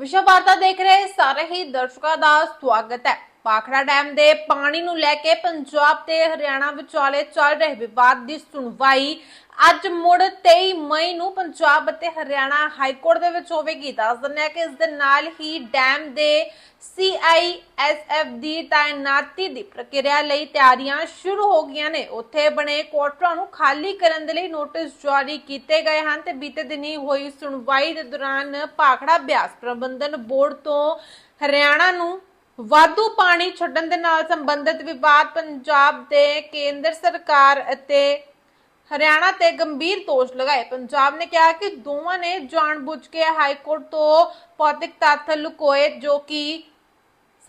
ਵਿਸ਼ਵ ਵਾਰਤਾ ਦੇਖ ਰਹੇ ਸਾਰੇ ਹੀ ਦਰਸ਼ਕਾਂ ਦਾ ਸਵਾਗਤ ਹੈ। ਪਾਖੜਾ ਡੈਮ ਦੇ ਪਾਣੀ ਨੂੰ ਲੈ ਕੇ ਪੰਜਾਬ ਤੇ ਹਰਿਆਣਾ ਵਿਚਾਲੇ ਚੱਲ ਰਹੇ ਵਿਵਾਦ ਦੀ ਸੁਣਵਾਈ ਅੱਜ ਮੁੜ 23 ਮਈ ਨੂੰ ਪੰਜਾਬ ਅਤੇ ਹਰਿਆਣਾ ਹਾਈ ਕੋਰਟ ਦੇ ਵਿੱਚ ਹੋਵੇਗੀ। ਦੱਸ ਦਿੰਦੇ ਹਾਂ ਕਿ ਇਸ ਦੇ ਨਾਲ ਹੀ ਡੈਮ ਦੇ CISF ਦੀ ਤਾਇਨਾਤੀ ਦੀ ਪ੍ਰਕਿਰਿਆ ਲਈ ਤਿਆਰੀਆਂ ਸ਼ੁਰੂ ਹੋ ਗਈਆਂ ਨੇ। ਉੱਥੇ ਬਣੇ ਕੁਆਟਰਾਂ ਨੂੰ ਖਾਲੀ ਕਰਨ ਦੇ ਲਈ ਨੋਟਿਸ ਜਾਰੀ ਕੀਤੇ ਗਏ ਹਨ ਤੇ ਬੀਤੇ ਦਿਨੀ ਹੋਈ ਸੁਣਵਾਈ ਦੇ ਦੌਰਾਨ ਭਾਖੜਾ ਬਿਆਸ ਪ੍ਰਬੰਧਨ ਬੋਰਡ ਤੋਂ ਹਰਿਆਣਾ ਨੂੰ ਵਾਧੂ ਪਾਣੀ ਛੱਡਣ ਦੇ ਨਾਲ ਸੰਬੰਧਿਤ ਵਿਵਾਦ ਪੰਜਾਬ ਦੇ ਕੇਂਦਰ ਸਰਕਾਰ ਅਤੇ ਹਰਿਆਣਾ ਤੇ ਗੰਭੀਰ ਦੋਸ਼ ਲਗਾਏ। ਪੰਜਾਬ ਨੇ ਕਿਹਾ ਕਿ ਦੋਵਾਂ ਨੇ ਜਾਣਬੁੱਝ ਕੇ ਹਾਈ ਕੋਰਟ ਤੋਂ ਭੌਤਿਕ ਤੱਥ ਲੁਕੋਏ, ਜੋ ਕਿ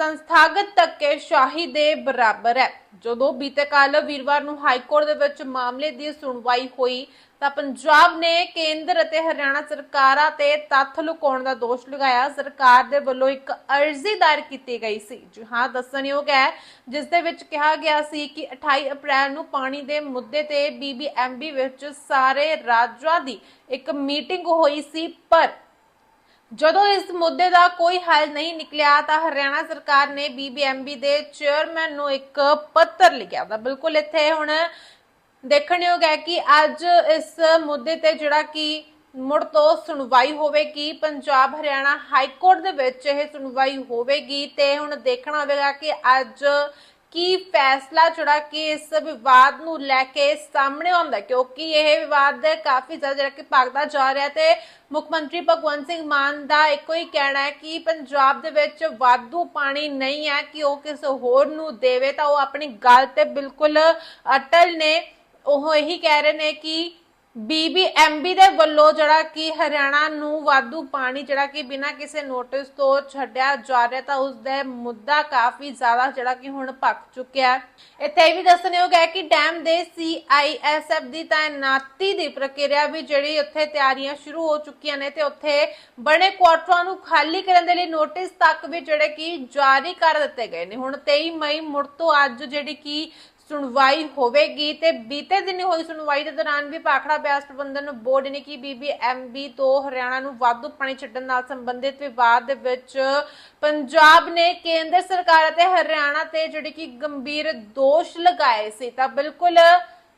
ਸੰਸਥਾਗਤ ਧੱਕੇਸ਼ਾਹੀ ਦੇ ਬਰਾਬਰ ਹੈ। ਜਦੋਂ ਬੀਤੇ ਕੱਲ ਵੀਰਵਾਰ ਨੂੰ ਹਾਈ ਕੋਰਟ ਦੇ ਵਿੱਚ ਮਾਮਲੇ ਦੀ ਸੁਣਵਾਈ ਹੋਈ, ਤਾਂ ਪੰਜਾਬ ਨੇ ਕੇਂਦਰ ਅਤੇ ਹਰਿਆਣਾ ਸਰਕਾਰਾਂ ਤੇ ਤੱਥ ਲੁਕਾਉਣ ਦਾ ਦੋਸ਼ ਲਗਾਇਆ। ਸਰਕਾਰ ਦੇ ਵੱਲੋਂ ਇੱਕ ਅਰਜ਼ੀ ਦਾਇਰ ਕੀਤੀ ਗਈ ਸੀ। ਜੀ ਹਾਂ, ਦੱਸਣਯੋਗ ਹੈ, ਜਿਸ ਦੇ ਵਿੱਚ ਕਿਹਾ ਗਿਆ ਸੀ ਕਿ 28 ਅਪ੍ਰੈਲ ਨੂੰ ਪਾਣੀ ਦੇ ਮੁੱਦੇ ਤੇ ਬੀਬੀਐਮਬੀ ਵਿੱਚ ਸਾਰੇ ਰਾਜਾਂ ਦੀ ਇੱਕ ਮੀਟਿੰਗ ਹੋਈ ਸੀ, ਪਰ ਜਦੋਂ ਇਸ ਮੁੱਦੇ ਦਾ ਕੋਈ ਹੱਲ ਨਹੀਂ ਨਿਕਲਿਆ ਤਾਂ ਹਰਿਆਣਾ ਸਰਕਾਰ ਨੇ ਬੀਬੀਐਮਬੀ ਦੇ ਚੇਅਰਮੈਨ ਨੂੰ ਇੱਕ ਪੱਤਰ ਲਿਖਿਆ ਤਾਂ ਬਿਲਕੁਲ ਇੱਥੇ ਹੁਣ ਦੇਖਣਯੋਗ ਹੈ ਕਿ ਅੱਜ ਇਸ ਮੁੱਦੇ ਤੇ ਜਿਹੜਾ ਕਿ ਮੁੜ ਤੋਂ ਸੁਣਵਾਈ ਹੋਵੇਗੀ, ਪੰਜਾਬ ਹਰਿਆਣਾ ਹਾਈ ਕੋਰਟ ਦੇ ਵਿੱਚ ਇਹ ਸੁਣਵਾਈ ਹੋਵੇਗੀ ਤੇ ਹੁਣ ਦੇਖਣਾ ਹੋਵੇਗਾ ਕਿ ਅੱਜ ਕੀ ਫੈਸਲਾ ਜਿਹੜਾ ਕਿ ਇਸ ਵਿਵਾਦ ਨੂੰ ਲੈ ਕੇ ਸਾਹਮਣੇ ਆਉਂਦਾ ਕਿਉਂਕਿ ਇਹ ਵਿਵਾਦ ਕਾਫੀ ਜ਼ਿਆਦਾ ਜਿਹੜਾ ਕਿ ਭਗਦਾ ਜਾ ਰਿਹਾ ਤੇ ਮੁੱਖ ਮੰਤਰੀ ਭਗਵੰਤ ਸਿੰਘ ਮਾਨ ਦਾ ਇੱਕੋ ਹੀ ਕਹਿਣਾ ਹੈ ਕਿ ਪੰਜਾਬ ਦੇ ਵਿੱਚ ਵਾਧੂ ਪਾਣੀ ਨਹੀਂ ਹੈ ਕਿ ਉਹ ਕਿਸੇ ਹੋਰ ਨੂੰ ਦੇਵੇ ਤਾਂ ਉਹ ਆਪਣੀ ਗੱਲ ਤੇ ਬਿਲਕੁਲ ਅਟਲ ਨੇ। ਉਹ ਇਹੀ ਕਹਿ ਰਹੇ ਨੇ ਕਿ ਬੀਬੀਐਮਬੀ ਦੇ ਵੱਲੋਂ ਜਿਹੜਾ ਕਿ ਹਰਿਆਣਾ ਨੂੰ ਵਾਧੂ ਪਾਣੀ ਜਿਹੜਾ ਕਿ ਬਿਨਾਂ ਕਿਸੇ ਨੋਟਿਸ ਤੋਂ ਛੱਡਿਆ ਜਾ ਰਿਹਾ ਤਾਂ ਉਸ ਦਾ ਮੁੱਦਾ ਕਾਫੀ ਜ਼ਿਆਦਾ ਜਿਹੜਾ ਕਿ ਹੁਣ ਭੱਕ ਚੁੱਕਿਆ ਇੱਥੇ ਇਹ ਵੀ ਦੱਸਣਯੋਗ ਹੈ ਕਿ ਡੈਮ ਦੇ ਸੀਆਈਐਸਐਫ ਦੀ ਤਾਇਨਾਤੀ ਦੀ ਪ੍ਰਕਿਰਿਆ ਵੀ ਜਿਹੜੀ ਉੱਥੇ ਤਿਆਰੀਆਂ ਸ਼ੁਰੂ ਹੋ ਚੁੱਕੀਆਂ ਨੇ ਤੇ ਉੱਥੇ ਬਣੇ ਕੁਆਟਰਾਂ ਨੂੰ ਖਾਲੀ ਕਰਨ ਦੇ ਲਈ ਨੋਟਿਸ ਤੱਕ ਵੀ ਜਿਹੜੇ ਕਿ ਜਾਰੀ ਕਰ ਦਿੱਤੇ ਗਏ ਨੇ। ਹੁਣ 23 ਮਈ ਮੁੜ ਤੋਂ ਅੱਜ ਜਿਹੜੀ ਕਿ ਸੁਣਵਾਈ ਹੋਵੇਗੀ ਤੇ ਬੀਤੇ ਦਿਨੀ ਹੋਈ ਸੁਣਵਾਈ ਦੇ ਦੌਰਾਨ ਵੀ ਪਾਖੜਾ ਬਿਆਸ ਪ੍ਰਬੰਧਨ ਬੋਰਡ ਨੇ ਕਿ ਬੀਬੀਐਮਬੀ ਤੋਂ ਹਰਿਆਣਾ ਨੂੰ ਵਾਧੂ ਪਾਣੀ ਛੱਡਣ ਨਾਲ ਸੰਬੰਧਿਤ ਵਿਵਾਦ ਦੇ ਵਿੱਚ ਪੰਜਾਬ ਨੇ ਕੇਂਦਰ ਸਰਕਾਰ ਅਤੇ ਹਰਿਆਣਾ ਤੇ ਜਿਹੜੇ ਕਿ ਗੰਭੀਰ ਦੋਸ਼ ਲਗਾਏ ਸੀ। ਤਾਂ ਬਿਲਕੁਲ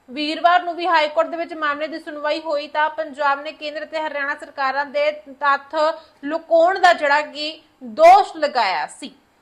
ਵੀਰਵਾਰ ਨੂੰ ਵੀ ਹਾਈ ਕੋਰਟ ਦੇ ਵਿੱਚ ਮਾਮਲੇ ਦੀ ਸੁਣਵਾਈ ਹੋਈ ਤਾਂ ਪੰਜਾਬ ਨੇ ਕੇਂਦਰ ਤੇ ਹਰਿਆਣਾ ਸਰਕਾਰਾਂ ਦੇ ਤੱਥ ਲੁਕਾਉਣ ਦਾ ਜਿਹੜਾ ਕਿ ਦੋਸ਼ ਲਗਾਇਆ ਸੀ।